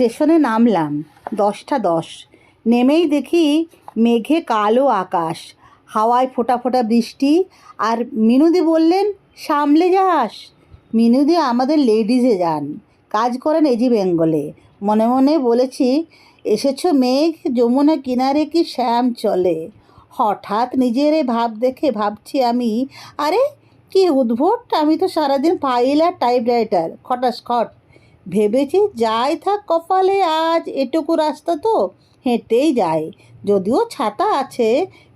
স্টেশনে নামলাম, দশটা দশ। নেমেই দেখি মেঘে কালো আকাশ, হাওয়ায় ফোটা ফোটা বৃষ্টি, আর মিনুদি বললেন, সামলে যাস। মিনুদি আমাদের লেডিজে যান, কাজ করেন এজি বেঙ্গলে। মনে মনে বলেছি, এসেছ মেঘ, যমুনা কিনারে কি শ্যাম চলে? হঠাৎ নিজের ভাব দেখে ভাবছি আমি, আরে, কি উদ্ভট, আমি তো সারাদিন ফাইল আর টাইপরাইটার, খটাস খট। ভেবেছি যাই থাক কপালে, আজ এটুকু রাস্তা তো হেঁটেই যাই। যদিও ছাতা আছে,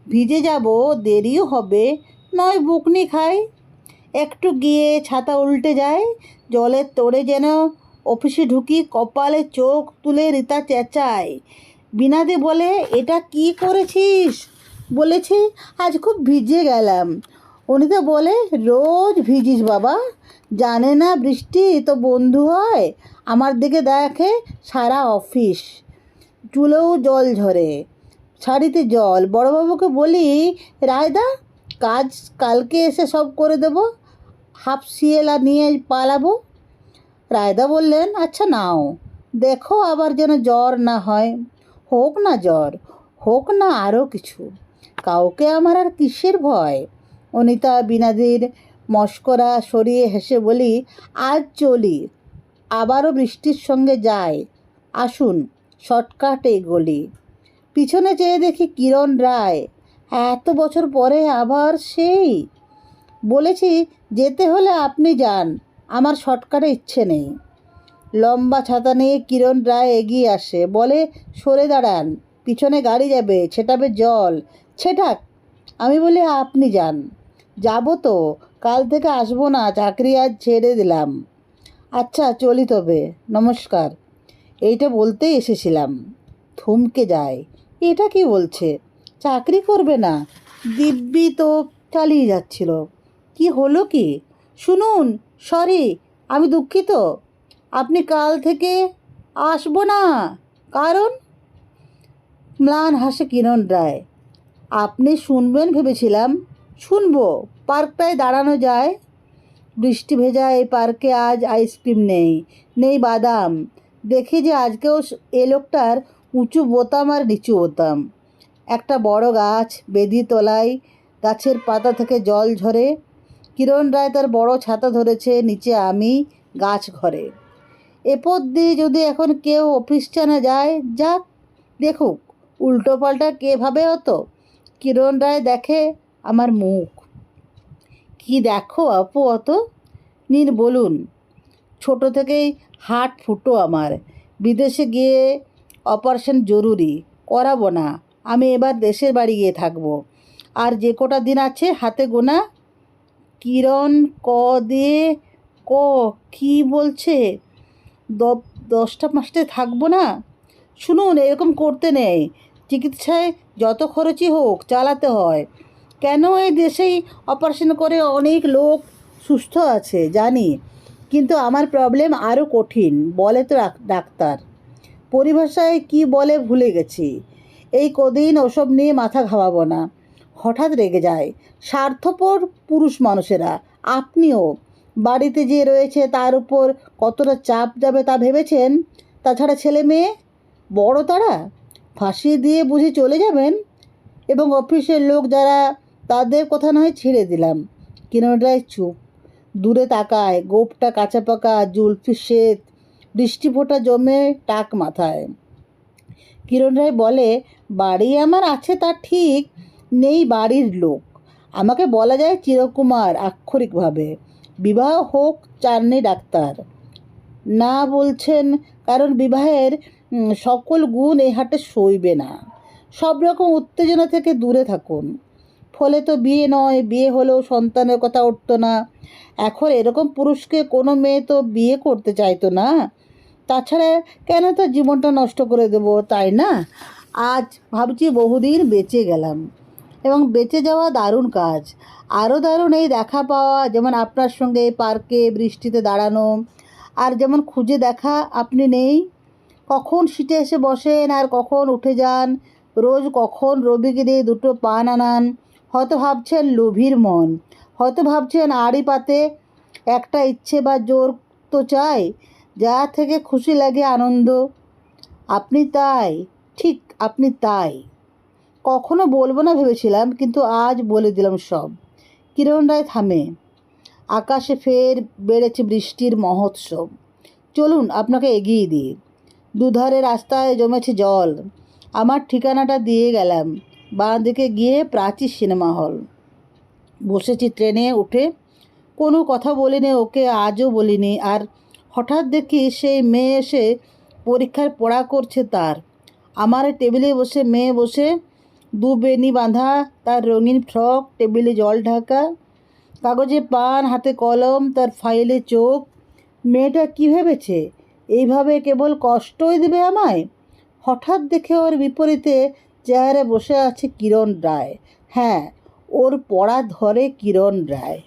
ভিজে যাব, দেরিও হবে, নয় বুকনি খাই। একটু গিয়ে ছাতা উল্টে যায় জলের তোড়ে যেন অফিসে ঢুকি, কপালে চোখ তুলে রিতা চেঁচায়, বিনাদে বলে, এটা কি করেছিস? বলেছি, আজ খুব ভিজে গেলাম। অনিতা বলে, রোজ ভিজিস বাবা। জানে না বৃষ্টি তো বন্ধু হয়। আমার দিকে দেখে সারা অফিস। চুলেও জল ঝরে। শাড়িতে জল। বড়বাবুকে বলি, রায়দা, কাজ কালকে এসে সব করে দেবো। হাফ সিয়েলা নিয়ে পালাবো। রায়দা বললেন আচ্ছা নাও। দেখো আবার যেন জ্বর না হয়। হোক না জ্বর, হোক না আরও কিছু। কাউকে আমার আর কিসের ভয়? অনিতা বিনাদির মস্করা সরিয়ে হেসে বলি, আজ চলি, আবারও বৃষ্টির সঙ্গে যায় আসুন শর্টকাট গলি। পিছনে চেয়ে দেখি কিরণ রায়, এত বছর পরে আবার সেই? বলেছি, যেতে হলে আপনি যান, আমার শর্টকাটে ইচ্ছে নেই। লম্বা ছাতা নিয়ে কিরণ রায় এগিয়ে আসে, বলে, সরে দাঁড়ান, পিছনে গাড়ি যাবে, ছেটাবে জল, ছেটাক, আমি বলি আপনি যান। যাব তো, কাল থেকে আসব না, চাকরি আজ ছেড়ে দিলাম। আচ্ছা চলি তবে, নমস্কার। এইটা বলতেই এসেছিলাম। থমকে যায়। এটা কি বলছে? চাকরি করবে না। দিব্যি তো চালিয়ে যাচ্ছিল। কি হলো কি? শুনুন, সরি, আমি দুঃখিত। আপনি কাল থেকে আসব না। কারণ? ম্লান হাসে কিরণ রায়। আপনি শুনবেন ভেবেছিলাম। শুনব, পার্কটায় দাঁড়ানো যায়। বৃষ্টি ভেজা এই পার্কে আজ আইসক্রিম নেই নেই বাদাম। দেখি যে আজকেও এ লোকটার উঁচু বোতাম আর নিচু বোতাম। একটা বড় গাছ বেদি তলায়, গাছের পাতা থেকে জল ঝরে। কিরণ রায় তার বড় ছাতা ধরেছে নিচে আমি গাছ ঘরে। এপদ দিয়ে যদি এখন কেউ অফিস টানা যায়, যাক, দেখুক উল্টো পাল্টা কে ভাবে হতো? কিরণ রায় দেখে আমার মুখ। কি দেখো আপু অত? নিন বলুন, ছোট থেকেই হাট ফুটো আমার। বিদেশে গিয়ে অপারেশন জরুরি, করাবো না। আমি এবার দেশের বাড়ি গিয়ে থাকব। আর যে কটা দিন আছে হাতে গোনা? কিরণ ক দিয়ে ক কি বলছে? দশটা মাসে থাকব না? শুনুন, এরকম করতে নেই। চিকিৎসায় যত খরচই হোক, চালাতে হয়। কেন এই দেশেই অপারেশন করে অনেক লোক সুস্থ আছে, জানি। কিন্তু আমার প্রবলেম আরও কঠিন, বলে তো ডাক- ডাক্তার। পরিভাষায় কি বলে ভুলে গেছি। এই কদিন ওসব নিয়ে মাথা ঘামাবো না। হঠাৎ রেগে যায়। স্বার্থপর পুরুষ মানুষেরা, আপনিও। বাড়িতে যে রয়েছে তার উপর কতটা চাপ যাবে তা ভেবেছেন? তাছাড়া ছেলে মেয়ে? বড় তারা? ফাঁসিয়ে দিয়ে বুঝে চলে যাবেন? এবং অফিসের লোক যারা তাদের কথা নয়, ছেড়ে দিলাম। কিরণরায় চুপ। দূরে তাকায়, গোপটা কাঁচা পাকা জুলফি শ্বেত বৃষ্টি ফোঁটা জমে টাক মাথায়। কিরণ রায় বলে, বাড়ি আমার আছে তা ঠিক, নেই বাড়ির লোক। আমাকে বলা যায় চিরকুমার, আক্ষরিকভাবে। বিবাহ হোক চাননি ডাক্তার। না বলছেন কারণ বিবাহের সকল গুণ এই হাটে সইবে না। সব রকম উত্তেজনা থেকে দূরে থাকুন। ফলে তো বিয়ে নয়, বিয়ে হলেও সন্তানের কথা উঠতো না। এখন এরকম পুরুষকে কোনো মেয়ে তো বিয়ে করতে চাইতো না। তাছাড়া কেন তো জীবনটা নষ্ট করে দেবো, তাই না? আজ ভাবছি বহুদিন বেঁচে গেলাম। এবং বেঁচে যাওয়া দারুণ কাজ। আরও দারুণ এই দেখা পাওয়া, যেমন আপনার সঙ্গে পার্কে বৃষ্টিতে দাঁড়ানো, আর যেমন খুঁজে দেখা আপনি নেই। কখন সিটে এসে বসেন আর কখন উঠে যান, রোজ কখন রবিকে দিয়ে দুটো পান আনান হয়তো ভাবছেন লোভীর মন, হয়তো ভাবছেন আড়ি পাতে একটা ইচ্ছে বা জোর তো চাই, যা থেকে খুশি লাগে আনন্দ। আপনি তাই, ঠিক আপনি তাই। কখনো বলব না ভেবেছিলাম, কিন্তু আজ বলে দিলাম সব। কিরণ রায় থামে। আকাশে ফের বেড়েছে বৃষ্টির মহোৎসব। চলুন, আপনাকে এগিয়ে দিই। দুধারে রাস্তায় জমেছে জল। আমার ঠিকানাটা দিয়ে গেলাম। বাঁ দিকে গিয়ে প্রাচীর সিনেমা হল। বসেছি ট্রেনে উঠে। কোনো কথা বলিনি, ওকে আজও বলিনি। আর হঠাৎ দেখি সেই মেয়ে এসে পরীক্ষার পড়া করছে তার। আমার টেবিলে বসে, মেয়ে বসে, দু বেনি বাঁধা, তার রঙিন ফ্রক, টেবিলে জল ঢাকা, কাগজে পান, হাতে কলম, তার ফাইলে চোখ। মেয়েটা কী ভেবেছে? এইভাবে কেবল কষ্টই দেবে আমায়? হঠাৎ দেখে ওর বিপরীতে চেয়ারে বসে আছে কিরণ রায়। হ্যাঁ ওর পড়া ধরে কিরণ রায়।